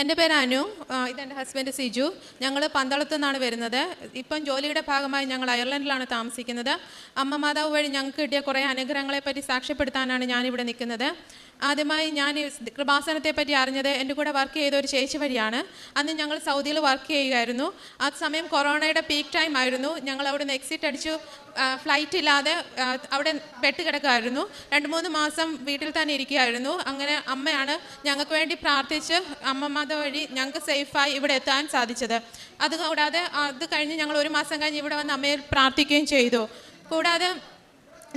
എന്റെ പേര് അനു. ഇതെന്റെ ഹസ്ബൻഡ് സിജു. ഞങ്ങൾ പന്തളത്തു നിന്നാണ് വരുന്നത്. ഇപ്പം ജോലിയുടെ ഭാഗമായി ഞങ്ങൾ അയർലൻഡിലാണ് താമസിക്കുന്നത്. അമ്മ മാതാവ് വഴി ഞങ്ങൾക്ക് കിട്ടിയ കുറേ അനുഗ്രഹങ്ങളെപ്പറ്റി സാക്ഷ്യപ്പെടുത്താനാണ് ഞാനിവിടെ നിൽക്കുന്നത്. ആദ്യമായി ഞാൻ കൃപാസനത്തെ പറ്റി അറിഞ്ഞത് എന്റെ കൂടെ വർക്ക് ചെയ്ത ഒരു ചേച്ചി വഴിയാണ്. അന്ന് ഞങ്ങൾ സൗദിയിൽ വർക്ക് ചെയ്യുകയായിരുന്നു. ആ സമയം കൊറോണയുടെ പീക്ക് ടൈം ആയിരുന്നു. ഞങ്ങൾ അവിടെ നിന്ന് എക്സിറ്റ് അടിച്ചു ഫ്ലൈറ്റ് ഇല്ലാതെ അവിടെ പെട്ട് കിടക്കുമായിരുന്നു രണ്ട് മൂന്ന് മാസം വീട്ടിൽ തന്നെ ഇരിക്കുകയായിരുന്നു അങ്ങനെ അമ്മയാണ് ഞങ്ങൾക്ക് വേണ്ടി പ്രാർത്ഥിച്ച് അമ്മമാത വഴി ഞങ്ങൾക്ക് സേഫായി ഇവിടെ എത്താൻ സാധിച്ചത്. അതുകൂടാതെ അത് കഴിഞ്ഞ് ഞങ്ങൾ ഒരു മാസം കഴിഞ്ഞ് ഇവിടെ വന്ന് അമ്മയെ പ്രാർത്ഥിക്കുകയും ചെയ്തു. കൂടാതെ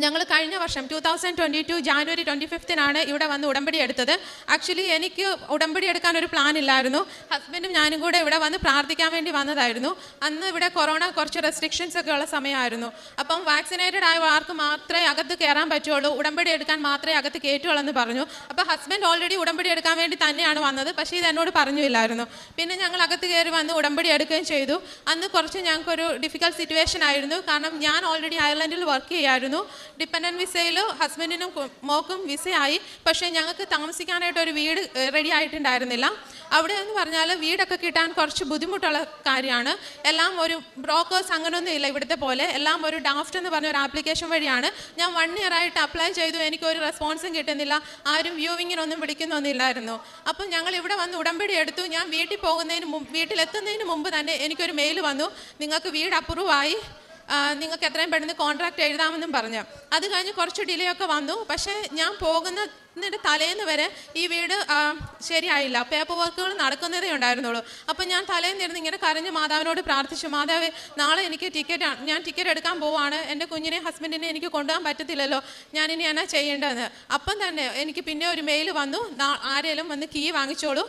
ഞങ്ങൾ കഴിഞ്ഞ വർഷം two thousand twenty two January twenty ഫിഫ്തിനാണ് ഇവിടെ വന്ന് ഉടമ്പടി എടുത്തത്. ആക്ച്വലി എനിക്ക് ഉടമ്പടി എടുക്കാൻ ഒരു പ്ലാൻ ഇല്ലായിരുന്നു. ഹസ്ബൻഡും ഞാനും കൂടെ ഇവിടെ വന്ന് പ്രാർത്ഥിക്കാൻ വേണ്ടി വന്നതായിരുന്നു. അന്ന് ഇവിടെ കൊറോണ കുറച്ച് റെസ്ട്രിക്ഷൻസ് ഒക്കെ ഉള്ള സമയമായിരുന്നു. അപ്പം വാക്സിനേറ്റഡ് ആയ ആർക്ക് മാത്രമേ അകത്ത് കയറാൻ പറ്റുള്ളൂ ഉടമ്പടി എടുക്കാൻ മാത്രമേ അകത്ത് കയറ്റുള്ളൂ എന്ന് പറഞ്ഞു. അപ്പോൾ ഹസ്ബൻഡ് ഓൾറെഡി ഉടമ്പടി എടുക്കാൻ വേണ്ടി തന്നെയാണ് വന്നത്. പക്ഷേ ഇത് എന്നോട് പറഞ്ഞില്ലായിരുന്നു. പിന്നെ ഞങ്ങൾ അകത്ത് കയറി വന്ന് ഉടമ്പടി എടുക്കുകയും ചെയ്തു. അന്ന് കുറച്ച് ഞങ്ങൾക്കൊരു ഡിഫിക്കൽട്ട് സിറ്റുവേഷൻ ആയിരുന്നു. കാരണം ഞാൻ ഓൾറെഡി അയർലൻഡിൽ വർക്ക് ചെയ്യായിരുന്നു. ഡിപ്പെൻഡന്റ് വിസയിൽ ഹസ്ബൻഡിനും മോക്കും വിസയായി പക്ഷേ ഞങ്ങൾക്ക് താമസിക്കാനായിട്ട് ഒരു വീട് റെഡി ആയിട്ടുണ്ടായിരുന്നില്ല. അവിടെ എന്ന് പറഞ്ഞാൽ വീടൊക്കെ കിട്ടാൻ കുറച്ച് ബുദ്ധിമുട്ടുള്ള കാര്യമാണ്. എല്ലാം ഒരു ബ്രോക്കേഴ്സ് അങ്ങനെയൊന്നും ഇല്ല ഇവിടുത്തെ പോലെ. എല്ലാം ഒരു ഡാഫ്റ്റ് എന്ന് പറഞ്ഞ ഒരു ആപ്ലിക്കേഷൻ വഴിയാണ്. ഞാൻ വൺ ഇയർ ആയിട്ട് അപ്ലൈ ചെയ്തു. എനിക്ക് ഒരു റെസ്പോൺസും കിട്ടുന്നില്ല. ആരും വ്യൂവിങ്ങിനൊന്നും വിളിക്കുന്നൊന്നുമില്ലായിരുന്നു. അപ്പം ഞങ്ങൾ ഇവിടെ വന്ന് ഉടമ്പടി എടുത്തു. ഞാൻ വീട്ടിൽ പോകുന്നതിന് വീട്ടിലെത്തുന്നതിന് മുമ്പ് തന്നെ എനിക്കൊരു മെയിൽ വന്നു. നിങ്ങൾക്ക് വീട് അപ്രൂവ് ആയി ആ, നിങ്ങൾക്ക് എത്രയും പെട്ടെന്ന് കോൺട്രാക്ട് എഴുതാമെന്നും പറഞ്ഞു. അത് കഴിഞ്ഞ് കുറച്ച് ഡിലേ ഒക്കെ വന്നു. പക്ഷേ ഞാൻ പോകുന്നതിന്റെ തലേന്ന് വരെ ഈ വീട് ശരിയായില്ല. പേപ്പർ വർക്കുകൾ നടക്കുന്നതേ ഉണ്ടായിരുന്നുള്ളൂ. അപ്പം ഞാൻ തലേന്ന് ഇരുന്ന് ഇങ്ങനെ കരഞ്ഞ് മാതാവിനോട് പ്രാർത്ഥിച്ചു മാതാവ് നാളെ എനിക്ക് ടിക്കറ്റ് ഞാൻ ടിക്കറ്റ് എടുക്കാൻ പോവാണ്. എന്റെ കുഞ്ഞിനെ ഹസ്ബൻഡിനെ എനിക്ക് കൊണ്ടുപോകാൻ പറ്റത്തില്ലല്ലോ. ഞാൻ ഇനി എന്നാ ചെയ്യേണ്ടതെന്ന്? അപ്പം തന്നെ എനിക്ക് പിന്നെ ഒരു മെയിൽ വന്നു. ആരേലും വന്ന് കീ വാങ്ങിച്ചോളൂ.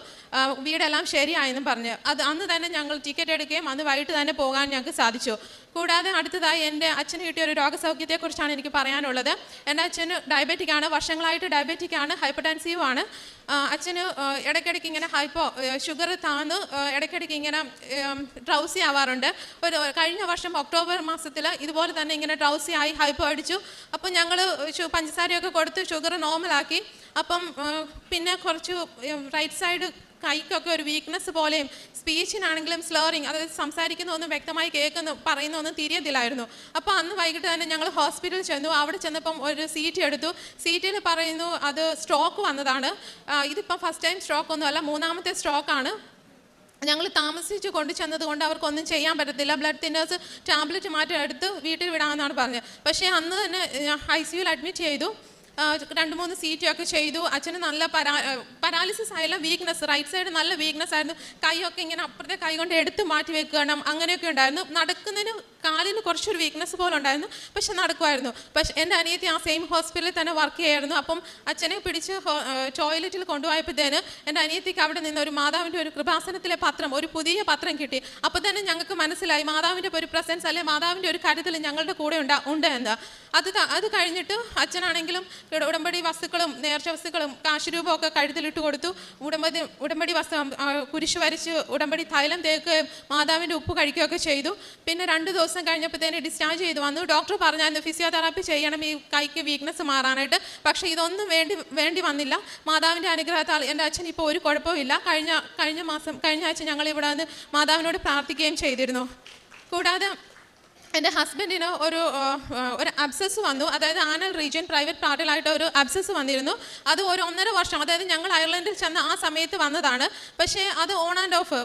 വീടെല്ലാം ശരിയായെന്നും പറഞ്ഞ്. അത് അന്ന് തന്നെ ഞങ്ങൾ ടിക്കറ്റ് എടുക്കുകയും അന്ന് വൈകിട്ട് തന്നെ പോകാൻ ഞങ്ങൾക്ക് സാധിച്ചു. കൂടാതെ അടുത്തതായി എന്റെ അച്ഛന് കിട്ടിയ ഒരു രോഗസൗഖ്യത്തെക്കുറിച്ചാണ് എനിക്ക് പറയാനുള്ളത്. എന്റെ അച്ഛന് ഡയബറ്റിക് ആണ്. വർഷങ്ങളായിട്ട് ഡയബറ്റിക് ആണ് ഹൈപ്പർ ടെൻസീവ് ആണ് അച്ഛന് ഇടയ്ക്കിടയ്ക്ക് ഇങ്ങനെ ഹൈപ്പോ ഷുഗർ താന്ന് ഇടയ്ക്കിടയ്ക്ക് ഇങ്ങനെ ട്രൗസി ആവാറുണ്ട്. ഒരു കഴിഞ്ഞ വർഷം ഒക്ടോബർ മാസത്തിൽ ഇതുപോലെ തന്നെ ഇങ്ങനെ ട്രൗസി ആയി ഹൈപ്പോ അടിച്ചു. അപ്പം ഞങ്ങൾ പഞ്ചസാരയൊക്കെ കൊടുത്ത് ഷുഗർ നോർമലാക്കി അപ്പം പിന്നെ കുറച്ച് റൈറ്റ് സൈഡ് കൈക്കൊക്കെ ഒരു വീക്ക്നെസ് പോലെയും സ്പീച്ചിനാണെങ്കിലും സ്ലേറിങ് അതായത് സംസാരിക്കുന്നതൊന്നും വ്യക്തമായി കേൾക്കുന്നു പറയുന്നതൊന്നും തിരിയത്തില്ലായിരുന്നു അപ്പോൾ അന്ന് വൈകിട്ട് തന്നെ ഞങ്ങൾ ഹോസ്പിറ്റലിൽ ചെന്നു. അവിടെ ചെന്നപ്പം ഒരു സീറ്റ് എടുത്തു. സീറ്റിൽ പറയുന്നു അത് സ്ട്രോക്ക് വന്നതാണ്. ഇതിപ്പം ഫസ്റ്റ് ടൈം സ്ട്രോക്ക് ഒന്നുമല്ല മൂന്നാമത്തെ സ്ട്രോക്കാണ് ഞങ്ങൾ താമസിച്ച് കൊണ്ട് അവർക്കൊന്നും ചെയ്യാൻ പറ്റത്തില്ല. ബ്ലഡ് തിന്നേഴ്സ് ടാബ്ലറ്റ് മാറ്റി എടുത്ത് വീട്ടിൽ വിടാമെന്നാണ് പറഞ്ഞത്. പക്ഷേ അന്ന് തന്നെ ഐ സിയുയിൽ അഡ്മിറ്റ് ചെയ്തു. രണ്ട് മൂന്ന് സീറ്റൊക്കെ ചെയ്തു. അച്ഛന് നല്ല പരാ പരാലിസിസ് ആയാലും വീക്ക്നെസ് റൈറ്റ് സൈഡ് നല്ല വീക്ക്നെസ് ആയിരുന്നു. കൈയൊക്കെ ഇങ്ങനെ അപ്പുറത്തെ കൈ കൊണ്ട് എടുത്ത് മാറ്റി വെക്കണം. അങ്ങനെയൊക്കെ ഉണ്ടായിരുന്നു. നടക്കുന്നതിന് കാലിന് കുറച്ചൊരു വീക്ക്നെസ് പോലെ ഉണ്ടായിരുന്നു പക്ഷെ നടക്കുമായിരുന്നു പക്ഷെ എന്റെ അനിയത്തി ആ സെയിം ഹോസ്പിറ്റലിൽ തന്നെ വർക്ക് ചെയ്യായിരുന്നു. അപ്പം അച്ഛനെ പിടിച്ച് ടോയ്ലറ്റിൽ കൊണ്ടുപോയപ്പോഴത്തേന് എന്റെ അനിയത്തിക്ക് അവിടെ നിന്ന് ഒരു മാതാവിന്റെ ഒരു കൃപാസനത്തിലെ പത്രം ഒരു പുതിയ പത്രം കിട്ടി. അപ്പോൾ തന്നെ ഞങ്ങൾക്ക് മനസ്സിലായി മാതാവിന്റെ ഒരു പ്രസൻസ് അല്ലെ മാതാവിന്റെ ഒരു കരുതൽ ഞങ്ങളുടെ കൂടെ ഉണ്ടാ ഉണ്ട് എന്ന്. അത് അത് കഴിഞ്ഞിട്ട് അച്ഛനാണെങ്കിലും ഉടമ്പടി വസ്തുക്കളും നേർച്ച വസ്തുക്കളും കാശുരൂപമൊക്കെ കഴുത്തിലിട്ട് കൊടുത്തു. ഉടമ്പടി ഉടമ്പടി വസ്തു കുരിശ് വരച്ച് ഉടമ്പടി തൈലം തേക്കുകയും മാതാവിന്റെ ഉപ്പ് കഴിക്കുകയൊക്കെ ചെയ്തു. പിന്നെ രണ്ട് ദിവസം കഴിഞ്ഞപ്പോഴത്തേന് ഡിസ്ചാർജ് ചെയ്തു വന്നു. ഡോക്ടർ പറഞ്ഞായിരുന്നു ഫിസിയോതെറാപ്പി ചെയ്യണം ഈ കൈക്ക് വീക്ക്നെസ് മാറാനായിട്ട്. പക്ഷേ ഇതൊന്നും വേണ്ടി വേണ്ടി വന്നില്ല. മാതാവിന്റെ അനുഗ്രഹത്താൽ എന്റെ അച്ഛൻ ഇപ്പോൾ ഒരു കുഴപ്പമില്ല കഴിഞ്ഞ കഴിഞ്ഞ മാസം കഴിഞ്ഞ ആഴ്ച ഞങ്ങൾ ഇവിടെ മാതാവിനോട് പ്രാർത്ഥിക്കുകയും ചെയ്തിരുന്നു. കൂടാതെ എന്റെ ഹസ്ബൻഡിന് ഒരു ഒരു അബ്സസ് വന്നു. അതായത് ആനൽ റീജിയൻ പ്രൈവറ്റ് പാർട്ടിലായിട്ട് ഒരു അബ്സസ് വന്നിരുന്നു. അത് ഒരു ഒന്നര വർഷം അതായത് ഞങ്ങൾ അയർലൻഡിൽ ചെന്ന ആ സമയത്ത് വന്നതാണ്. പക്ഷേ അത് ഓൺ ആൻഡ് ഓഫ്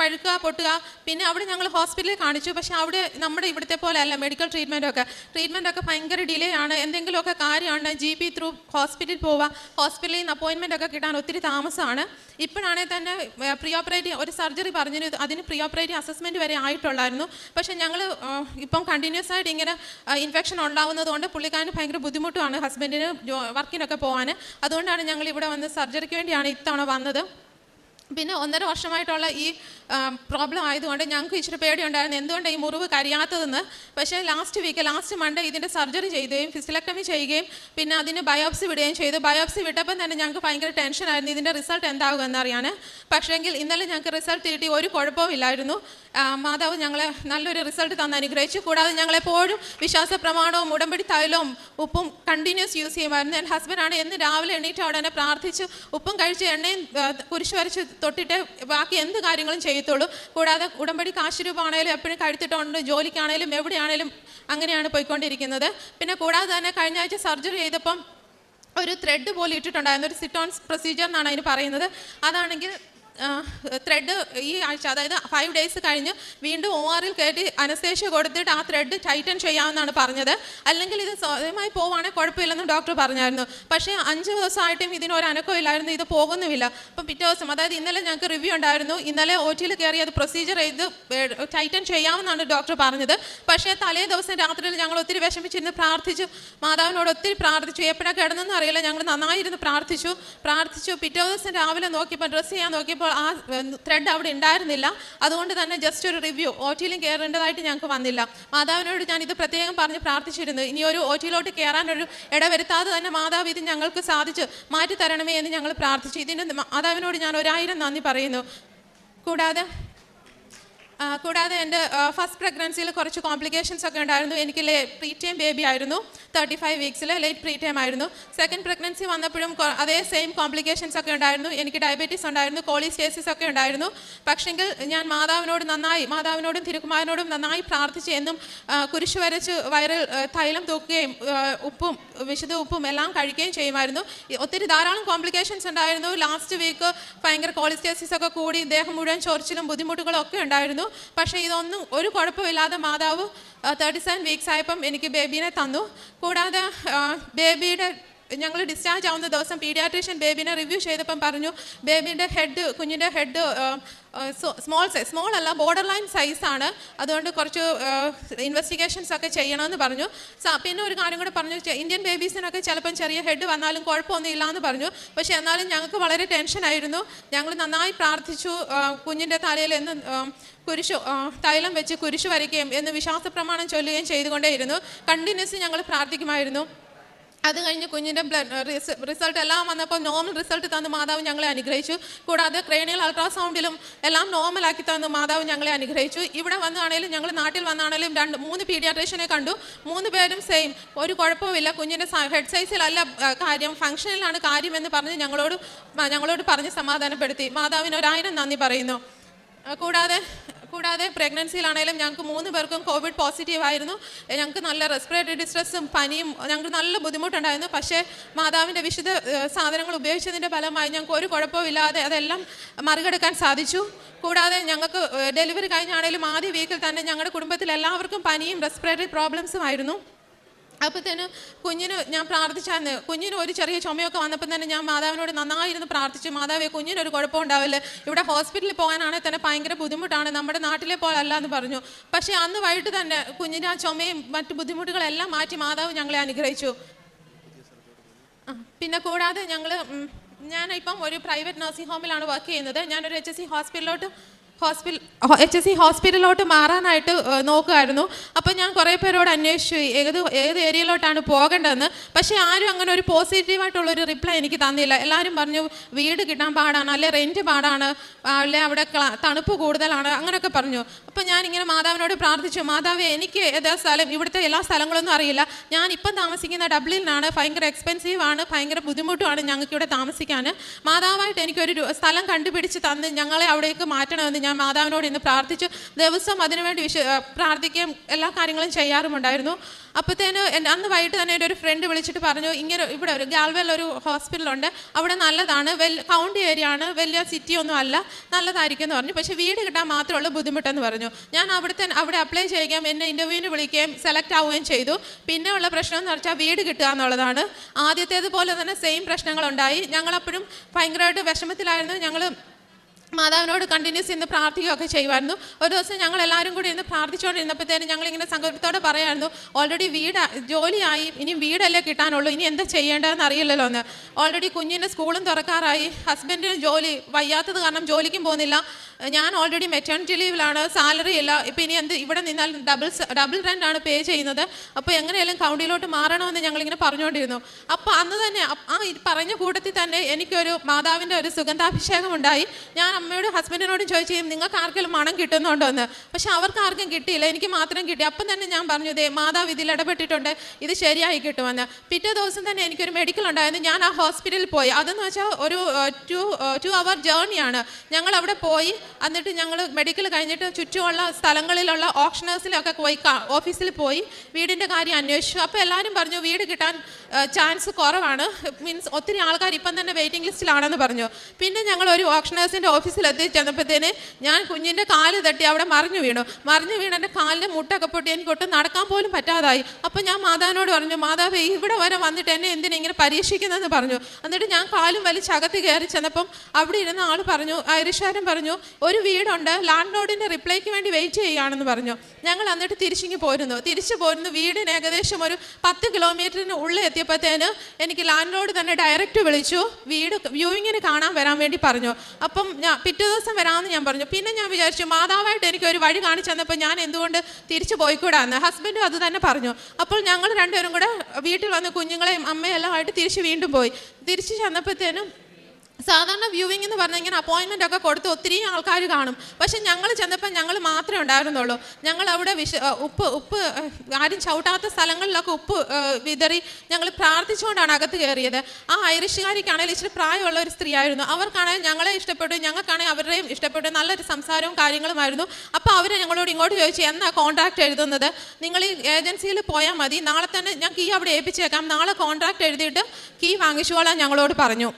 പഴുക്കുക പൊട്ടുക പിന്നെ അവിടെ ഞങ്ങൾ ഹോസ്പിറ്റലിൽ കാണിച്ചു. പക്ഷേ അവിടെ നമ്മുടെ ഇവിടുത്തെ പോലെ അല്ല മെഡിക്കൽ ട്രീറ്റ്മെന്റൊക്കെ ട്രീറ്റ്മെന്റൊക്കെ ഭയങ്കര ഡിലേ ആണ്. എന്തെങ്കിലുമൊക്കെ കാര്യമാണ് ജി പി ത്രൂ ഹോസ്പിറ്റലിൽ പോവുക ഹോസ്പിറ്റലിൽ നിന്ന് അപ്പോയിൻമെന്റ് ഒക്കെ കിട്ടാൻ ഒത്തിരി താമസമാണ്. ഇപ്പോഴാണെങ്കിൽ തന്നെ പ്രീ ഓപ്പറേറ്റീവ് ഒരു സർജറി പറഞ്ഞിരുന്നു. അതിന് പ്രീ ഓപ്പറേറ്റീവ് അസസ്മെന്റ് വരെ ആയിട്ടുള്ളായിരുന്നു. പക്ഷേ ഞങ്ങൾ ഇപ്പം കണ്ടിന്യൂസ് ആയിട്ട് ഇങ്ങനെ ഇൻഫെക്ഷൻ ഉണ്ടാകുന്നത് കൊണ്ട് പുള്ളിക്കാരന് ഭയങ്കര ബുദ്ധിമുട്ടുമാണ് ഹസ്ബൻഡിന് വർക്കിനൊക്കെ പോകാൻ അതുകൊണ്ടാണ് ഞങ്ങൾ ഇവിടെ വന്ന് സർജറിക്ക് വേണ്ടിയാണ് ഇത്തവണ വന്നത്. പിന്നെ ഒന്നര വർഷമായിട്ടുള്ള ഈ പ്രോബ്ലം ആയതുകൊണ്ട് ഞങ്ങൾക്ക് ഇച്ചിരി പേടിയുണ്ടായിരുന്നു. എന്തുകൊണ്ടാണ് ഈ മുറിവ് കരിയാത്തതെന്ന്? പക്ഷേ ലാസ്റ്റ് വീക്ക് ലാസ്റ്റ് മൺഡേ ഇതിന്റെ സർജറി ചെയ്യുകയും ഫിസിലക്ടമി ചെയ്യുകയും പിന്നെ അതിന് ബയോപ്സി വിടുകയും ചെയ്തു. ബയോപ്സി വിട്ടപ്പം തന്നെ ഞങ്ങൾക്ക് ഭയങ്കര ടെൻഷനായിരുന്നു ഇതിന്റെ റിസൾട്ട് എന്താകും എന്നറിയാൻ പക്ഷേങ്കിൽ ഇന്നലെ ഞങ്ങൾക്ക് റിസൾട്ട് കിട്ടി. ഒരു കുഴപ്പവും ഇല്ലായിരുന്നു. മാതാവ് ഞങ്ങളെ നല്ലൊരു റിസൾട്ട് തന്ന് അനുഗ്രഹിച്ചു. കൂടാതെ ഞങ്ങളെപ്പോഴും വിശ്വാസ പ്രമാണവും ഉടമ്പടി തൈലവും ഉപ്പും കണ്ടിന്യൂസ് യൂസ് ചെയ്യുമായിരുന്നു. എന്റെ ഹസ്ബൻഡാണ് എന്ന് രാവിലെ എണീറ്റ് ഉടനെ പ്രാർത്ഥിച്ച്. ഉപ്പും കഴിച്ച് എണ്ണയും കുരിശ് വരച്ച് തൊട്ടിട്ട് ബാക്കി എന്ത് കാര്യങ്ങളും ചെയ്യത്തുള്ളൂ. കൂടാതെ ഉടമ്പടി കാശ് രൂപമാണേലും എപ്പോഴും കഴുത്തിട്ടുണ്ട് ജോലിക്കാണേലും എവിടെയാണേലും അങ്ങനെയാണ് പോയിക്കൊണ്ടിരിക്കുന്നത്. പിന്നെ കൂടാതെ തന്നെ കഴിഞ്ഞ ആഴ്ച സർജറി ചെയ്തപ്പം ഒരു ത്രെഡ് പോലെ ഇട്ടിട്ടുണ്ടായിരുന്നു. ഒരു സിറ്റോൺസ് പ്രൊസീജിയർ എന്നാണ് അതിന് പറയുന്നത്. അതാണെങ്കിൽ ത്രെഡ് ഈ ആഴ്ച അതായത് ഫൈവ് ഡേയ്സ് കഴിഞ്ഞ് വീണ്ടും ഒ ആറിൽ കയറ്റി അനസ്തേഷ്യ കൊടുത്തിട്ട് ആ ത്രെഡ് ടൈറ്റൻ ചെയ്യാമെന്നാണ് പറഞ്ഞത്. അല്ലെങ്കിൽ ഇത് സ്വയമായി പോവുകയാണെങ്കിൽ കുഴപ്പമില്ലെന്ന് ഡോക്ടർ പറഞ്ഞായിരുന്നു. പക്ഷേ അഞ്ച് ദിവസമായിട്ടും ഇതിന് ഒരു അനക്കവും ഇല്ലായിരുന്നു ഇത് പോകുന്നുമില്ല. അപ്പം പിറ്റേ ദിവസം അതായത് ഇന്നലെ ഞങ്ങൾക്ക് റിവ്യൂ ഉണ്ടായിരുന്നു. ഇന്നലെ ഒ ടിയിൽ കയറി അത് പ്രൊസീജിയർ ചെയ്ത് ടൈറ്റൻ ചെയ്യാമെന്നാണ് ഡോക്ടർ പറഞ്ഞത്. പക്ഷേ തലേ ദിവസം രാത്രിയിൽ ഞങ്ങൾ ഒത്തിരി വിഷമിച്ചിരുന്ന് പ്രാർത്ഥിച്ചു. മാതാവിനോട് ഒത്തിരി പ്രാർത്ഥിച്ചു. എപ്പോഴാണ് കിടന്നെന്ന് അറിയില്ല. ഞങ്ങൾ നന്നായിരുന്നു പ്രാർത്ഥിച്ചു. പ്രാർത്ഥിച്ചു. പിറ്റേ ദിവസം രാവിലെ നോക്കിയപ്പോൾ ഡ്രസ്സ് ചെയ്യാൻ നോക്കിയപ്പോൾ ആ ത്രെഡ് അവിടെ ഉണ്ടായിരുന്നില്ല. അതുകൊണ്ട് തന്നെ ജസ്റ്റ് ഒരു റിവ്യൂ ഒ ടിയിലും കയറേണ്ടതായിട്ട് ഞങ്ങൾക്ക് വന്നില്ല. മാതാവിനോട് ഞാൻ ഇത് പ്രത്യേകം പറഞ്ഞ് പ്രാർത്ഥിച്ചിരുന്നു. ഇനി ഒരു ഒ ടിയിലോട്ട് കയറാനൊരു ഇടവരുത്താതെ തന്നെ മാതാവ് ഇത് ഞങ്ങൾക്ക് സാധിച്ച്. മാറ്റി തരണമേ എന്ന് ഞങ്ങൾ പ്രാർത്ഥിച്ചു. ഇതിന്റെ മാതാവിനോട് ഞാൻ ഒരായിരം നന്ദി പറയുന്നു. കൂടാതെ കൂടാതെ എന്റെ ഫസ്റ്റ് പ്രഗ്നൻസിയിൽ കുറച്ച് കോംപ്ലിക്കേഷൻസ് ഒക്കെ ഉണ്ടായിരുന്നു. എനിക്ക് പ്രീ ടൈം ബേബി ആയിരുന്നു. തേർട്ടി ഫൈവ് വീക്സിൽ ലേറ്റ് പ്രീ ടൈം ആയിരുന്നു. സെക്കൻഡ് പ്രഗ്നൻസി വന്നപ്പോഴും അതേ സെയിം കോംപ്ലിക്കേഷൻസ് ഒക്കെ ഉണ്ടായിരുന്നു. എനിക്ക് ഡയബറ്റീസ് ഉണ്ടായിരുന്നു കോളിസ്റ്റേസിസ് ഒക്കെ ഉണ്ടായിരുന്നു. പക്ഷെങ്കിൽ ഞാൻ മാതാവിനോട് നന്നായി മാതാവിനോടും തിരുക്കുമാരനോടും നന്നായി പ്രാർത്ഥിച്ച് എന്നും കുരിശ് വരച്ച് വയറിൽ തൈലം തൂക്കുകയും ഉപ്പും വിശുദ്ധ ഉപ്പും എല്ലാം കഴിക്കുകയും ചെയ്യുമായിരുന്നു. ഒത്തിരി ധാരാളം കോംപ്ലിക്കേഷൻസ് ഉണ്ടായിരുന്നു. ലാസ്റ്റ് വീക്ക് ഭയങ്കര കോളിസ്റ്റേസിസ് ഒക്കെ കൂടി ഇദ്ദേഹം മുഴുവൻ ചൊറിച്ചിലും ബുദ്ധിമുട്ടുകളും ഒക്കെ ഉണ്ടായിരുന്നു. പക്ഷേ ഇതൊന്നും ഒരു കുഴപ്പമില്ലാതെ മാതാവ് തേർട്ടി സെവൻ വീക്സ് ആയപ്പം എനിക്ക് ബേബീനെ തന്നു. കൂടാതെ ബേബിയുടെ ഞങ്ങൾ ഡിസ്ചാർജ് ആവുന്ന ദിവസം പീഡിയാട്രീഷ്യൻ ബേബിനെ റിവ്യൂ ചെയ്തപ്പം പറഞ്ഞു ബേബിന്റെ ഹെഡ് കുഞ്ഞിന്റെ ഹെഡ് സ്മോൾ സൈസ് സ്മോൾ അല്ല ബോർഡർ ലൈൻ സൈസാണ് അതുകൊണ്ട് കുറച്ച് ഇൻവെസ്റ്റിഗേഷൻസ് ഒക്കെ ചെയ്യണമെന്ന് പറഞ്ഞു. പിന്നെ ഒരു കാര്യം കൂടെ പറഞ്ഞു ഇന്ത്യൻ ബേബീസിനൊക്കെ ചിലപ്പം ചെറിയ ഹെഡ് വന്നാലും കുഴപ്പമൊന്നും ഇല്ലാന്ന് പറഞ്ഞു. പക്ഷേ എന്നാലും ഞങ്ങൾക്ക് വളരെ ടെൻഷനായിരുന്നു ഞങ്ങൾ നന്നായി പ്രാർത്ഥിച്ചു കുഞ്ഞിന്റെ തലയിൽ എന്ന് കുരിശു തൈലം വെച്ച് കുരിശു വരയ്ക്കുകയും എന്ന് വിശ്വാസ പ്രമാണം ചൊല്ലുകയും ചെയ്തുകൊണ്ടേയിരുന്നു. കണ്ടിന്യൂസ് ഞങ്ങൾ പ്രാർത്ഥിക്കുമായിരുന്നു. അത് കഴിഞ്ഞ് കുഞ്ഞിന്റെ ബ്ലഡ് റിസൾട്ട് എല്ലാം വന്നപ്പോൾ നോർമൽ റിസൾട്ട് തന്ന് മാതാവ് ഞങ്ങളെ അനുഗ്രഹിച്ചു. കൂടാതെ ക്രേണിയൽ അൾട്രാസൗണ്ടിലും എല്ലാം നോർമലാക്കി തന്ന് മാതാവ് ഞങ്ങളെ അനുഗ്രഹിച്ചു. ഇവിടെ വന്നാണേലും ഞങ്ങൾ നാട്ടിൽ വന്നാണേലും രണ്ട് മൂന്ന് പീഡിയാട്രീഷ്യനെ കണ്ടു. മൂന്ന് പേരും സെയിം ഒരു കുഴപ്പമില്ല കുഞ്ഞിന്റെ ഹെഡ് സൈസിലല്ല കാര്യം. ഫംഗ്ഷനിലാണ് കാര്യം എന്ന് പറഞ്ഞ് ഞങ്ങളോട് ഞങ്ങളോട് പറഞ്ഞ് സമാധാനപ്പെടുത്തി. മാതാവിന് ഒരായിരം നന്ദി പറയുന്നു. കൂടാതെ കൂടാതെ പ്രഗ്നൻസിയിലാണെങ്കിലും ഞങ്ങൾക്ക് മൂന്ന് പേർക്കും കോവിഡ് പോസിറ്റീവ് ആയിരുന്നു. ഞങ്ങൾക്ക് നല്ല റെസ്പിറേറ്ററി ഡിസ്ട്രെസ്സും പനിയും ഞങ്ങൾക്ക് നല്ല ബുദ്ധിമുട്ടുണ്ടായിരുന്നു. പക്ഷേ മാതാവിന്റെ വിശുദ്ധ സാധനങ്ങൾ ഉപയോഗിച്ചതിന്റെ ഫലമായി ഞങ്ങൾക്ക് ഒരു കുഴപ്പമില്ലാതെ അതെല്ലാം മറികടക്കാൻ സാധിച്ചു. കൂടാതെ ഞങ്ങൾക്ക് ഡെലിവറി കഴിഞ്ഞാണെങ്കിലും ആദ്യ വീക്കിൽ തന്നെ ഞങ്ങളുടെ കുടുംബത്തിൽ എല്ലാവർക്കും പനിയും റെസ്പിറേറ്ററി പ്രോബ്ലംസും ആയിരുന്നു. അപ്പോഴത്തേന് കുഞ്ഞിന് ഞാൻ പ്രാർത്ഥിച്ചായിരുന്നു. കുഞ്ഞിന് ഒരു ചെറിയ ചുമയൊക്കെ വന്നപ്പോൾ തന്നെ ഞാൻ മാതാവിനോട് നന്നായിരുന്നു പ്രാർത്ഥിച്ചു മാതാവെ കുഞ്ഞിനൊരു കുഴപ്പം ഉണ്ടാവില്ല ഇവിടെ ഹോസ്പിറ്റലിൽ പോകാനാണെങ്കിൽ തന്നെ ഭയങ്കര ബുദ്ധിമുട്ടാണ്. നമ്മുടെ നാട്ടിലെ പോലെ അല്ല എന്ന് പറഞ്ഞു. പക്ഷേ അന്ന് വൈകിട്ട് തന്നെ കുഞ്ഞിന്റെ ആ ചുമയും മറ്റു ബുദ്ധിമുട്ടുകളെല്ലാം മാറ്റി മാതാവ് ഞങ്ങളെ അനുഗ്രഹിച്ചു. പിന്നെ കൂടാതെ ഞങ്ങൾ ഞാനിപ്പം ഒരു പ്രൈവറ്റ് നഴ്സിംഗ് ഹോമിലാണ് വർക്ക് ചെയ്യുന്നത്. ഞാനൊരു എച്ച് എസ് സി ഹോസ്പിറ്റലിലോട്ട് ഹോസ്പിറ്റൽ എച്ച് എസ് സി ഹോസ്പിറ്റലിലോട്ട് മാറാനായിട്ട് നോക്കുമായിരുന്നു അപ്പോൾ ഞാൻ കുറേ പേരോട് അന്വേഷിച്ചു ഏത് ഏത് ഏരിയയിലോട്ടാണ് പോകേണ്ടതെന്ന്. പക്ഷേ ആരും അങ്ങനെ ഒരു പോസിറ്റീവായിട്ടുള്ളൊരു റിപ്ലൈ എനിക്ക് തന്നില്ല. എല്ലാവരും പറഞ്ഞു വീട് കിട്ടാൻ പാടാണ് അല്ലെ റെന്റ് പാടാണ് അല്ലെ അവിടെ തണുപ്പ് കൂടുതലാണ് അങ്ങനെയൊക്കെ പറഞ്ഞു. അപ്പോൾ ഇങ്ങനെ മാതാവിനോട് പ്രാർത്ഥിച്ചു മാതാവ് എനിക്ക് ഏതാ സ്ഥലം ഇവിടുത്തെ എല്ലാ സ്ഥലങ്ങളൊന്നും അറിയില്ല. ഞാൻ ഇപ്പം താമസിക്കുന്ന ഡബ്ലിനാണ് ഭയങ്കര എക്സ്പെൻസീവ് ആണ് ഭയങ്കര ബുദ്ധിമുട്ടുമാണ് ഞങ്ങൾക്ക് ഇവിടെ താമസിക്കാൻ. മാതാവായിട്ട് എനിക്കൊരു സ്ഥലം കണ്ടുപിടിച്ച് തന്ന് ഞങ്ങളെ അവിടേക്ക് മാറ്റണമെന്ന് ഞാൻ മാതാവിനോട് ഇന്ന് പ്രാർത്ഥിച്ചു. ദിവസം അതിനുവേണ്ടി വിശ പ്രാർത്ഥിക്കുകയും എല്ലാ കാര്യങ്ങളും ചെയ്യാറുമുണ്ടായിരുന്നു. അപ്പോഴത്തേന് അന്ന് വൈകിട്ട് തന്നെ എന്റെ ഒരു ഫ്രണ്ട് വിളിച്ചിട്ട് പറഞ്ഞു ഇങ്ങനെ ഇവിടെ ഒരു ഗാൽവെൽ ഒരു ഹോസ്പിറ്റലുണ്ട്. അവിടെ നല്ലതാണ്. വെൽ കൗണ്ടി ഏരിയ ആണ്. വലിയ സിറ്റി ഒന്നും അല്ല. നല്ലതായിരിക്കും എന്ന് പറഞ്ഞു. പക്ഷേ വീട് കിട്ടാൻ മാത്രമുള്ള ബുദ്ധിമുട്ടെന്ന് പറഞ്ഞു. ഞാൻ അവിടുത്തെ അവിടെ അപ്ലൈ ചെയ്യുകയും എന്നെ ഇന്റർവ്യൂവിന് വിളിക്കുകയും സെലക്ട് ആവുകയും ചെയ്തു. പിന്നെ ഉള്ള പ്രശ്നം എന്ന് വെച്ചാൽ വീട് കിട്ടുക എന്നുള്ളതാണ്. ആദ്യത്തേതുപോലെ തന്നെ സെയിം പ്രശ്നങ്ങളുണ്ടായി. ഞങ്ങളപ്പോഴും ഭയങ്കരമായിട്ട് വിഷമത്തിലായിരുന്നു. ഞങ്ങൾ മാതാവിനോട് കണ്ടിന്യൂസ് ഇന്ന് പ്രാർത്ഥിക്കുകയൊക്കെ ചെയ്യുമായിരുന്നു. ഒരു ദിവസം ഞങ്ങൾ എല്ലാവരും കൂടി ഇന്ന് പ്രാർത്ഥിച്ചുകൊണ്ടിരുന്നപ്പോഴത്തേനും ഞങ്ങളിങ്ങനെ സങ്കല്പത്തോടെ പറയായിരുന്നു ഓൾറെഡി വീട് ജോലിയായി ഇനി വീടല്ലേ കിട്ടാനുള്ളൂ ഇനി എന്താ ചെയ്യേണ്ടതെന്ന് അറിയില്ലല്ലോ എന്ന്. ഓൾറെഡി കുഞ്ഞിന്റെ സ്കൂളും തുറക്കാറായി ഹസ്ബൻഡിന് ജോലി വയ്യാത്തത് കാരണം ജോലിക്കും പോകുന്നില്ല. ഞാൻ ഓൾറെഡി മെറ്റേണിറ്റി ലീവിലാണ് സാലറി ഇല്ല ഇപ്പം ഇനി എന്ത് ഇവിടെ നിന്നാൽ ഡബിൾ ഡബിൾ റെന്റ് ആണ് പേ ചെയ്യുന്നത്. അപ്പോൾ എങ്ങനെയാലും കൗണ്ടിയിലോട്ട് മാറണമെന്ന് ഞങ്ങളിങ്ങനെ പറഞ്ഞുകൊണ്ടിരുന്നു. അപ്പോൾ അന്ന് തന്നെ ആ പറഞ്ഞ കൂട്ടത്തിൽ തന്നെ എനിക്കൊരു മാതാവിന്റെ ഒരു സുഗന്ധാഭിഷേകം ഉണ്ടായി ഞാൻ അമ്മയോടും ഹസ്ബൻഡിനോടും ചോദിച്ചു നിങ്ങൾക്ക് ആർക്കെങ്കിലും മണം കിട്ടുന്നുണ്ടോ എന്ന്? പക്ഷെ അവർക്ക് ആർക്കും കിട്ടിയില്ല എനിക്ക് മാത്രം കിട്ടി. അപ്പം തന്നെ ഞാൻ പറഞ്ഞു ദേ മാതാവ് ഇതിൽ ഇടപെട്ടിട്ടുണ്ട് ഇത് ശരിയായി കിട്ടുമെന്ന്. പിറ്റേ ദിവസം തന്നെ എനിക്കൊരു മെഡിക്കൽ ഉണ്ടായിരുന്നു. ഞാൻ ആ ഹോസ്പിറ്റലിൽ പോയി. അതെന്ന് വെച്ചാൽ ഒരു ടു ടു അവർ ജേർണിയാണ് ഞങ്ങൾ അവിടെ പോയി എന്നിട്ട് ഞങ്ങൾ മെഡിക്കൽ കഴിഞ്ഞിട്ട് ചുറ്റുമുള്ള സ്ഥലങ്ങളിലുള്ള ഓപ്ഷനേഴ്സിലൊക്കെ പോയി ഓഫീസിൽ പോയി വീടിന്റെ കാര്യം അന്വേഷിച്ചു. അപ്പോൾ എല്ലാവരും പറഞ്ഞു വീട് കിട്ടാൻ ചാൻസ് കുറവാണ്. മീൻസ് ഒത്തിരി ആൾക്കാർ ഇപ്പം തന്നെ വെയിറ്റിംഗ് ലിസ്റ്റിലാണെന്ന് പറഞ്ഞു. പിന്നെ ഞങ്ങൾ ഒരു ഓപ്ഷനേഴ്സിന്റെ ഓഫീസിൽ എത്തി ചെന്നപ്പോഴത്തേന് ഞാൻ കുഞ്ഞിന്റെ കാൽ തട്ടി അവിടെ മറിഞ്ഞു വീണു. മറിഞ്ഞു വീണ് എന്റെ കാലിന്റെ മുട്ടൊക്കെ പൊട്ടി എനിക്ക് ഒട്ടും നടക്കാൻ പോലും പറ്റാതായി. അപ്പോൾ ഞാൻ മാതാവിനോട് പറഞ്ഞു മാതാവ് ഇവിടെ വരെ വന്നിട്ട് എന്നെ എന്തിനാ ഇങ്ങനെ പരീക്ഷിക്കുന്നതെന്ന് പറഞ്ഞു. എന്നിട്ട് ഞാൻ കാലും വലിച്ച് അകത്ത് കയറി ചെന്നപ്പം അവിടെ ഇരുന്ന ആൾ പറഞ്ഞു ഐറിഷാരൻ പറഞ്ഞു ഒരു വീടുണ്ട് ലാൻഡ് ലോഡിന്റെ റിപ്ലൈക്ക് വേണ്ടി വെയിറ്റ് ചെയ്യുകയാണെന്ന് പറഞ്ഞു. ഞങ്ങൾ എന്നിട്ട് തിരിച്ചിങ്ങി പോരുന്നു. തിരിച്ചു പോരുന്നു വീടിന് ഏകദേശം ഒരു പത്ത് കിലോമീറ്ററിന് ഉള്ളിൽ എത്തിയപ്പോഴത്തേന് എനിക്ക് ലാൻഡ് ലോഡ് തന്നെ ഡയറക്റ്റ് വിളിച്ചു. വീട് വ്യൂവിങ്ങിന് കാണാൻ വരാൻ വേണ്ടി പറഞ്ഞു. അപ്പം ഞാൻ പിറ്റേ ദിവസം വരാമെന്ന് ഞാൻ പറഞ്ഞു. പിന്നെ ഞാൻ വിചാരിച്ചു മാതാവായിട്ട് എനിക്ക് ഒരു വഴി കാണിച്ചു തന്നപ്പോൾ ഞാൻ എന്തുകൊണ്ട് തിരിച്ചു പോയിക്കൂടാന്ന്? ഹസ്ബൻഡും അത് തന്നെ പറഞ്ഞു. അപ്പോൾ ഞങ്ങൾ രണ്ടുപേരും കൂടെ വീട്ടിൽ വന്ന് കുഞ്ഞുങ്ങളെയും അമ്മയെല്ലാം ആയിട്ട് തിരിച്ച് വീണ്ടും പോയി. തിരിച്ചു ചെന്നപ്പോഴത്തേനും സാധാരണ വ്യൂവിംഗ് എന്ന് പറഞ്ഞാൽ ഇങ്ങനെ അപ്പോയിൻമെന്റ് ഒക്കെ കൊടുത്ത് ഒത്തിരി ആൾക്കാർ കാണും. പക്ഷെ ഞങ്ങൾ ചെന്നപ്പോൾ ഞങ്ങൾ മാത്രമേ ഉണ്ടായിരുന്നുള്ളൂ. ഞങ്ങൾ അവിടെ വിശ ഉപ്പ് ഉപ്പ് ആരും ചവിട്ടാത്ത സ്ഥലങ്ങളിലൊക്കെ ഉപ്പ് വിതറി ഞങ്ങൾ പ്രാർത്ഥിച്ചുകൊണ്ടാണ് അകത്ത് കയറിയത്. ആ ഐറിഷുകാരിക്കാണെങ്കിൽ ഇച്ചിരി പ്രായമുള്ള ഒരു സ്ത്രീ ആയിരുന്നു അവർക്കാണെങ്കിൽ ഞങ്ങളെ ഇഷ്ടപ്പെട്ടു ഞങ്ങൾക്കാണെങ്കിൽ അവരുടെയും ഇഷ്ടപ്പെട്ടു. നല്ലൊരു സംസാരവും കാര്യങ്ങളുമായിരുന്നു. അപ്പോൾ അവർ ഞങ്ങളോട് ഇങ്ങോട്ട് ചോദിച്ചു എന്നാ കോൺട്രാക്ട് എഴുതുന്നത്? നിങ്ങൾ ഈ ഏജൻസിയിൽ പോയാൽ മതി. നാളെ തന്നെ ഞാൻ കീ അവിടെ ഏൽപ്പിച്ചേക്കാം. നാളെ കോൺട്രാക്ട് എഴുതിയിട്ട് കീ വാങ്ങിച്ചുകൊള്ളാൻ ഞങ്ങളോട് പറഞ്ഞു.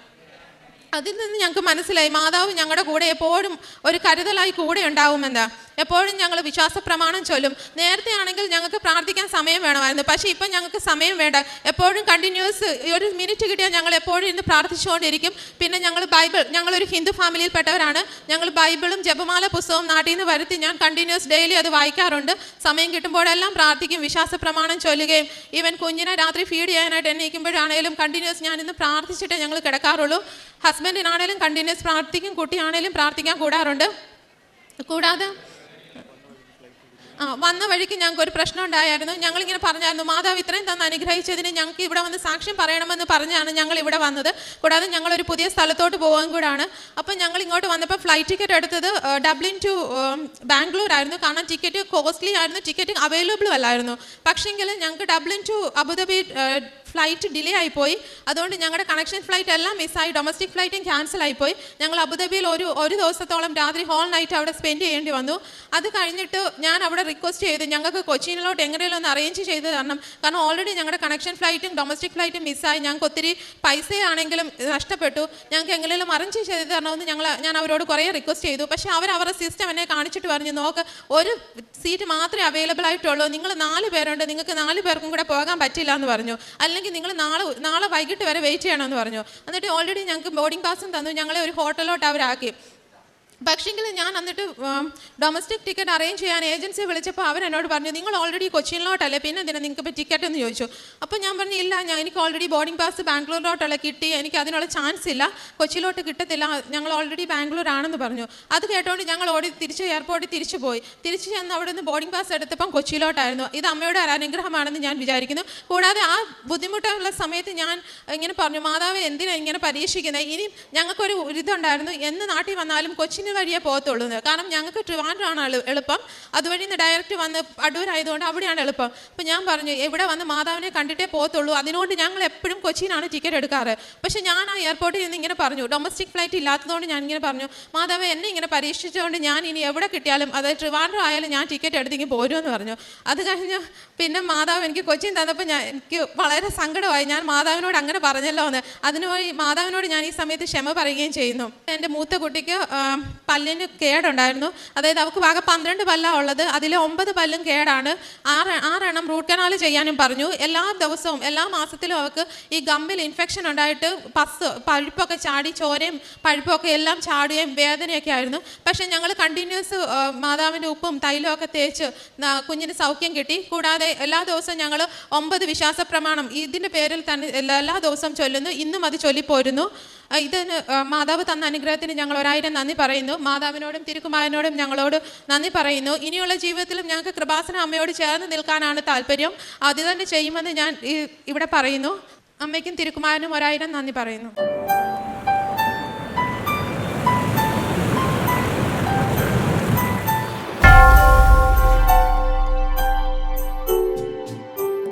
അതിൽ നിന്ന് ഞങ്ങൾക്ക് മനസ്സിലായി. മാതാവ് ഞങ്ങളുടെ കൂടെ എപ്പോഴും ഒരു കരുതലായി കൂടെ ഉണ്ടാവുമെന്ന്. എപ്പോഴും ഞങ്ങൾ വിശ്വാസ പ്രമാണം ചൊല്ലും. നേരത്തെ ആണെങ്കിൽ ഞങ്ങൾക്ക് പ്രാർത്ഥിക്കാൻ സമയം വേണമായിരുന്നു. പക്ഷേ ഇപ്പം ഞങ്ങൾക്ക് സമയം വേണ്ട. എപ്പോഴും കണ്ടിന്യൂസ് ഒരു മിനിറ്റ് കിട്ടിയാൽ ഞങ്ങൾ എപ്പോഴും ഇന്ന് പ്രാർത്ഥിച്ചുകൊണ്ടിരിക്കും. പിന്നെ ഞങ്ങൾ ബൈബിൾ ഞങ്ങളൊരു ഹിന്ദു ഫാമിലിയിൽപ്പെട്ടവരാണ്. ഞങ്ങൾ ബൈബിളും ജപമാല പുസ്തകവും നാട്ടിൽ നിന്ന് വരുത്തി ഞാൻ കണ്ടിന്യൂസ് ഡെയിലി അത് വായിക്കാറുണ്ട്. സമയം കിട്ടുമ്പോഴെല്ലാം പ്രാർത്ഥിക്കും വിശ്വാസ പ്രമാണം ചൊല്ലുകയും. ഈവൻ കുഞ്ഞിനെ രാത്രി ഫീഡ് ചെയ്യാനായിട്ട് എണ്ണയിക്കുമ്പോഴാണെങ്കിലും കണ്ടിന്യൂസ് ഞാൻ ഇന്ന് പ്രാർത്ഥിച്ചിട്ടേ ഞങ്ങൾ കിടക്കാറുള്ളൂ. ഹസ്ബൻഡിനാണേലും കണ്ടിന്യൂസ് പ്രാർത്ഥിക്കും കുട്ടിയാണേലും പ്രാർത്ഥിക്കാൻ കൂടാറുണ്ട്. കൂടാതെ വന്ന വഴിക്ക് ഞങ്ങൾക്ക് ഒരു പ്രശ്നം ഉണ്ടായിരുന്നു. ഞങ്ങളിങ്ങനെ പറഞ്ഞായിരുന്നു മാതാവ് ഇത്രയും തന്ന് അനുഗ്രഹിച്ചതിന് ഞങ്ങൾക്ക് ഇവിടെ വന്ന് സാക്ഷ്യം പറയണമെന്ന് പറഞ്ഞാണ് ഞങ്ങൾ ഇവിടെ വന്നത്. കൂടാതെ ഞങ്ങളൊരു പുതിയ സ്ഥലത്തോട്ട് പോകാൻ കൂടാണ്. അപ്പം ഞങ്ങൾ ഇങ്ങോട്ട് വന്നപ്പോൾ ഫ്ലൈറ്റ് ടിക്കറ്റ് എടുത്തത് ഡബ്ലിൻ ടു ബാംഗ്ലൂർ ആയിരുന്നു. കാരണം ടിക്കറ്റ് കോസ്റ്റ്ലി ആയിരുന്നു ടിക്കറ്റ് അവൈലബിൾ അല്ലായിരുന്നു. പക്ഷേങ്കിൽ ഞങ്ങൾക്ക് Dublin to Abu Dhabi flight delay ആയിപ്പോയി. അതുകൊണ്ട് ഞങ്ങളുടെ കണക്ഷൻ ഫ്ലൈറ്റ് എല്ലാം മിസ്സായി ഡൊമസ്റ്റിക് ഫ്ലൈറ്റും ക്യാൻസൽ ആയിപ്പോയി. ഞങ്ങൾ അബുദാബിയിൽ ഒരു ഒരു ദിവസത്തോളം രാത്രി ഹോൾ നൈറ്റ് അവിടെ സ്പെൻഡ് ചെയ്യേണ്ടി വന്നു. അത് കഴിഞ്ഞിട്ട് ഞാൻ അവിടെ റിക്വസ്റ്റ് ചെയ്തു ഞങ്ങൾക്ക് കൊച്ചിയിലോട്ട് എങ്ങനെയും ഒന്ന് അറേഞ്ച് ചെയ്ത് തരണം. കാരണം ഓൾറെഡി ഞങ്ങളുടെ കണക്ഷൻ ഫ്ലൈറ്റും ഡൊമസ്റ്റിക് ഫ്ലൈറ്റും മിസ്സായി ഞങ്ങൾക്ക് ഒത്തിരി പൈസയാണെങ്കിലും നഷ്ടപ്പെട്ടു. ഞങ്ങൾക്ക് എങ്ങനെയെങ്കിലും അറേഞ്ച് ചെയ്ത് തരണമെന്ന് ഞങ്ങൾ ഞാൻ അവരോട് കുറേ റിക്വസ്റ്റ് ചെയ്തു. പക്ഷെ അവർ അവരുടെ സിസ്റ്റം എന്നെ കാണിച്ചിട്ട് പറഞ്ഞു നോക്ക് ഒരു സീറ്റ് മാത്രമേ അവൈലബിൾ ആയിട്ടുള്ളൂ. നിങ്ങൾ നാല് പേരുണ്ട്. നിങ്ങൾക്ക് നാല് പേർക്കും കൂടെ പോകാൻ പറ്റില്ല എന്ന് പറഞ്ഞു. അല്ലെങ്കിൽ നിങ്ങൾ നാളെ നാളെ വൈകിട്ട് വരെ വെയിറ്റ് ചെയ്യണമെന്ന് പറഞ്ഞു. എന്നിട്ട് ഓൾറെഡി ഞങ്ങൾക്ക് ബോർഡിംഗ് പാസും തന്നു. ഞങ്ങളെ ഒരു ഹോട്ടലിലോട്ട് അവരാക്കി. പക്ഷേങ്കിൽ ഞാൻ എന്നിട്ട് ഡൊമസ്റ്റിക് ടിക്കറ്റ് അറേഞ്ച് ചെയ്യാൻ ഏജൻസി വിളിച്ചപ്പോൾ അവർ എന്നോട് പറഞ്ഞു നിങ്ങൾ ഓൾറെഡി കൊച്ചിയിലോട്ടല്ലേ പിന്നെ എന്തിനാ നിങ്ങൾക്ക് ഇപ്പോൾ ടിക്കറ്റ് എന്ന് ചോദിച്ചു? അപ്പോൾ ഞാൻ പറഞ്ഞു ഇല്ല ഞാൻ എനിക്ക് ഓൾറെഡി ബോർഡിംഗ് പാസ് ബാംഗ്ലൂരിലോട്ടല്ല കിട്ടി. എനിക്ക് അതിനുള്ള ചാൻസ് ഇല്ല. കൊച്ചിയിലോട്ട് കിട്ടത്തില്ല. ഞങ്ങൾ ഓൾറെഡി ബാംഗ്ലൂർ ആണെന്ന് പറഞ്ഞു. അത് കേട്ടോണ്ട് ഞങ്ങൾ ഓടി തിരിച്ച് എയർപോർട്ടിൽ തിരിച്ചു പോയി. തിരിച്ച് ചെന്ന് അവിടെ നിന്ന് ബോർഡിംഗ് പാസ് എടുത്തപ്പം കൊച്ചിയിലോട്ടായിരുന്നു. ഇത് അമ്മയുടെ അനുഗ്രഹമാണെന്ന് ഞാൻ വിചാരിക്കുന്നു. കൂടാതെ ആ ബുദ്ധിമുട്ടുള്ള സമയത്ത് ഞാൻ ഇങ്ങനെ പറഞ്ഞു മാതാവ് എന്തിനാണ് ഇങ്ങനെ പരീക്ഷിക്കുന്നത് ഇനി ഞങ്ങൾക്കൊരു ഇതുണ്ടായിരുന്നു. എന്ന് നാട്ടിൽ വന്നാലും കൊച്ചിന് വഴിയേ പോകത്തുള്ളൂ. കാരണം ഞങ്ങൾക്ക് ട്രിവാൻഡ്രാണ് എളു- എളുപ്പം. അതുവഴി നിന്ന് ഡയറക്റ്റ് വന്ന് അടൂരായതുകൊണ്ട് അവിടെയാണ് എളുപ്പം. അപ്പം ഞാൻ പറഞ്ഞു എവിടെ വന്ന് മാതാവിനെ കണ്ടിട്ടേ പോകത്തുള്ളൂ. അതിനുകൊണ്ട് ഞങ്ങൾ എപ്പോഴും കൊച്ചിയിലാണ് ടിക്കറ്റ് എടുക്കാറ്. പക്ഷെ ഞാൻ ആ എയർപോർട്ടിൽ നിന്ന് ഇങ്ങനെ പറഞ്ഞു. ഡൊമസ്റ്റിക് ഫ്ലൈറ്റ് ഇല്ലാത്തതുകൊണ്ട് ഞാൻ ഇങ്ങനെ പറഞ്ഞു മാതാവ് എന്നെ ഇങ്ങനെ പരീക്ഷിച്ചുകൊണ്ട് ഞാൻ ഇനി എവിടെ കിട്ടിയാലും അതായത് ട്രിവാൻഡ്രം ആയാലും ഞാൻ ടിക്കറ്റ് എടുത്തെങ്കിൽ പോരുമെന്ന് പറഞ്ഞു. അത് കഴിഞ്ഞ് പിന്നെ മാതാവ് എനിക്ക് കൊച്ചിൻ തന്നപ്പോൾ ഞാൻ എനിക്ക് വളരെ സങ്കടമായി. ഞാൻ മാതാവിനോട് അങ്ങനെ പറഞ്ഞല്ലോ എന്ന്. അതിനുപോയി മാതാവിനോട് ഞാൻ ഈ സമയത്ത് ക്ഷമ പറയുകയും ചെയ്യുന്നു. എന്റെ മൂത്ത കുട്ടിക്ക് പല്ലിന് കേടുണ്ടായിരുന്നു. അതായത് അവൾക്ക് ആകെ പന്ത്രണ്ട് പല്ലാണ് ഉള്ളത്. അതിൽ ഒമ്പത് പല്ലും കേടാണ്. ആറ് ആറെണ്ണം റൂട്ട് കനാൽ ചെയ്യാനും പറഞ്ഞു. എല്ലാ ദിവസവും എല്ലാ മാസത്തിലും അവൾക്ക് ഈ ഗമ്മിൽ ഇൻഫെക്ഷൻ ഉണ്ടായിട്ട് പസ് പഴുപ്പൊക്കെ ചാടി ചോരയും പഴുപ്പൊക്കെ എല്ലാം ചാടുകയും വേദനയൊക്കെ ആയിരുന്നു. പക്ഷേ ഞങ്ങൾ കണ്ടിന്യൂസ് മാതാവിന്റെ ഉപ്പും തൈലവും ഒക്കെ തേച്ച് കുഞ്ഞിന് സൗഖ്യം കിട്ടി. കൂടാതെ എല്ലാ ദിവസവും ഞങ്ങൾ ഒമ്പത് വിശ്വാസ പ്രമാണം ഇതിന്റെ പേരിൽ തന്നെ എല്ലാ ദിവസവും ചൊല്ലുന്നു. ഇന്നും അത് ചൊല്ലിപ്പോരുന്നു. ഇതിന് മാതാവ് തന്ന അനുഗ്രഹത്തിന് ഞങ്ങൾ ഒരായിരം നന്ദി പറയുന്നു. മാതാവിനോടും തിരുക്കുമാരനോടും ഞങ്ങളോട് നന്ദി പറയുന്നു. ഇനിയുള്ള ജീവിതത്തിലും ഞങ്ങൾക്ക് കൃപാസന അമ്മയോട് ചേർന്ന് നിൽക്കാനാണ് താല്പര്യം. അത് തന്നെ ചെയ്യുമെന്ന് ഞാൻ ഇവിടെ പറയുന്നു. അമ്മയ്ക്കും തിരുക്കുമാരനും ഒരായിരം നന്ദി പറയുന്നു.